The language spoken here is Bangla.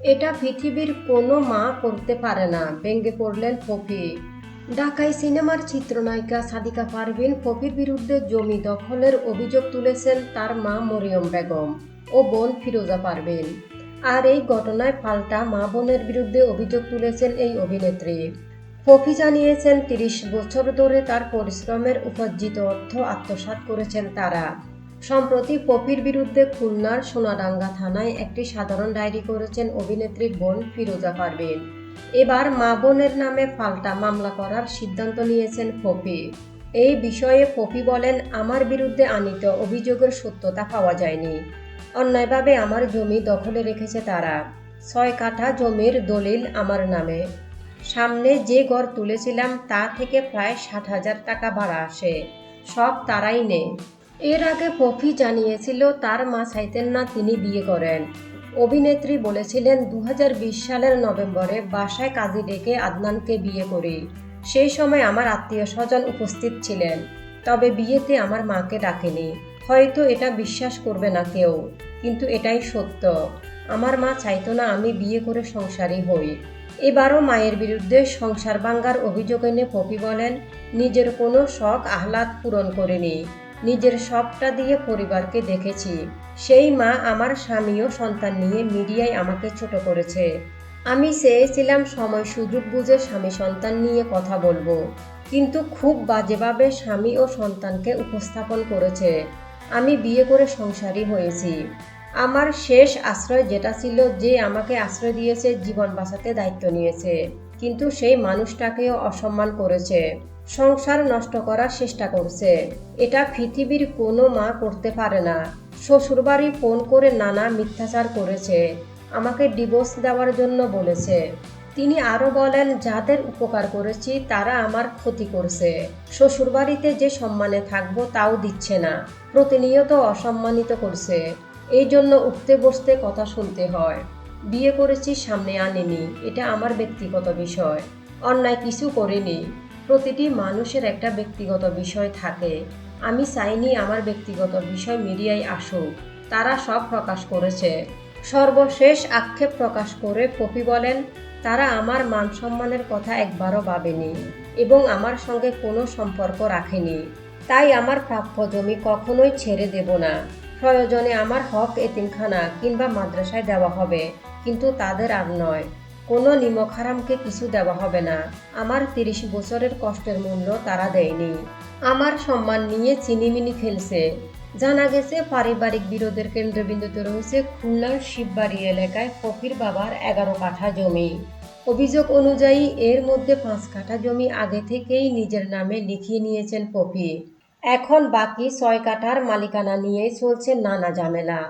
এটা পৃথিবীর কোনো মা করতে পারে না। ব্যঙ্গে পড়লেন পপি ঢাকাই সিনেমার চিত্রনায়িকা সাদিকা পারভিন পপির বিরুদ্ধে জমি দখলের অভিযোগ তুলেছেন তার মা মরিয়ম বেগম ও বোন ফিরোজা পারভিন। আর এই ঘটনায় পাল্টা মা বোনের বিরুদ্ধে অভিযোগ তুলেছেন এই অভিনেত্রী। পপি জানিয়েছেন, তিরিশ বছর ধরে তার পরিশ্রমের উপার্জিত অর্থ আত্মসাৎ করেছেন তারা। সম্প্রতি পপির বিরুদ্ধে খুলনার সোনাডাঙ্গা থানায় একটি সাধারণ ডায়েরি করেছেন অভিনেত্রীর বোন ফিরোজা পারভিন। এবার মা বোনের নামে পাল্টা মামলা করার সিদ্ধান্ত নিয়েছেন পপি। এই বিষয়ে পপি বলেন, আমার বিরুদ্ধে আনিত অভিযোগের সত্যতা পাওয়া যায়নি। অন্যায়ভাবে আমার জমি দখলে রেখেছে তারা। ছয় কাঠা জমির দলিল আমার নামে। সামনে যে ঘর তুলেছিলাম তা থেকে প্রায় ষাট হাজার টাকা ভাড়া আসে। সব তারাই নেই এর আগে পফি জানিয়েছিল তার মা চাইতেন না তিনি বিয়ে করেন। অভিনেত্রী বলেছিলেন দু হাজার বিশ সালের নভেম্বরে বাসায় কাজী ডেকে আদনানকে বিয়ে করি। সেই সময় আমার আত্মীয় স্বজন উপস্থিত ছিলেন। তবে বিয়েতে আমার মাকে ডাকেনি। হয়তো এটা বিশ্বাস করবে না কেউ, কিন্তু এটাই সত্য। আমার মা চাইতো না আমি বিয়ে করে সংসারী হই। এবারও মায়ের বিরুদ্ধে সংসার ভাঙ্গার অভিযোগ এনে পপি বলেন, নিজের কোনো শখ, আহ্লাদ পূরণ করেনি। নিজের সবটা দিয়ে পরিবারকে দেখেছি। সেই মা আমার স্বামী ও সন্তান নিয়ে মিডিয়ায় আমাকে ছোট করেছে। আমি চেয়েছিলাম সময় সুযোগ বুঝে স্বামী সন্তান নিয়ে কথা বলব। কিন্তু খুব বাজেভাবে স্বামী ও সন্তানকে উপস্থাপন করেছে। আমি বিয়ে করে সংসারী হয়েছি। আমার শেষ আশ্রয় যেটা ছিল যে আমাকে আশ্রয় দিয়েছে জীবন বাঁচাতে দায়িত্ব নিয়েছে। কিন্তু সেই মানুষটাকেও অসম্মান করেছে। সংসার নষ্ট করার চেষ্টা করছে। এটা পৃথিবীর কোনো মা করতে পারে না। শ্বশুরবাড়ি ফোন করে নানা মিথ্যাচার করেছে। আমাকে ডিভোর্স দেওয়ার জন্য বলেছে। তিনি আরও বলেন, যাদের উপকার করেছি, তারা আমার ক্ষতি করছে। শ্বশুরবাড়িতে যে সম্মানে থাকব, তাও দিচ্ছে না। প্রতিনিয়ত অসম্মানিত করছে। এই জন্য উঠতে বসতে কথা শুনতে হয়। বিয়ে করেছি, সামনে আনিনি এটা আমার ব্যক্তিগত বিষয়। অন্যায় কিছু করিনি। প্রতিটি মানুষের একটা ব্যক্তিগত বিষয় থাকে। আমি চাইনি আমার ব্যক্তিগত বিষয় মিডিয়ায় আসুক। তারা সব প্রকাশ করেছে। সর্বশেষ আক্ষেপ প্রকাশ করে পপি বলেন, তারা আমার মান সম্মানের কথা একবারও ভাবেনি এবং আমার সঙ্গে কোনো সম্পর্ক রাখেনি। তাই আমার প্রাপ্য জমি কখনোই ছেড়ে দেব না। প্রয়োজনে আমার হক এতিমখানা কিংবা মাদ্রাসায় দেওয়া হবে, কিন্তু তাদের আর নয়। কোনো নিমক হারামকে কিছু দেওয়া হবে না। আমার তিরিশ বছরের কষ্টের মূল্য তারা দেয়নি। আমার সম্মান নিয়ে চিনিমিনি খেলছে। জানা গেছে পারিবারিক বিরোধের কেন্দ্রবিন্দুতে রয়েছে খুলনার শিববাড়ি এলাকায় ফকির বাবার এগারো কাঠা জমি। অভিযোগ অনুযায়ী এর মধ্যে পাঁচ কাঠা জমি আগে থেকেই নিজের নামে লিখিয়ে নিয়েছেন পপি এখন বাকি ছয় কাঠার মালিকানা নিয়েই চলছে নানা ঝামেলা।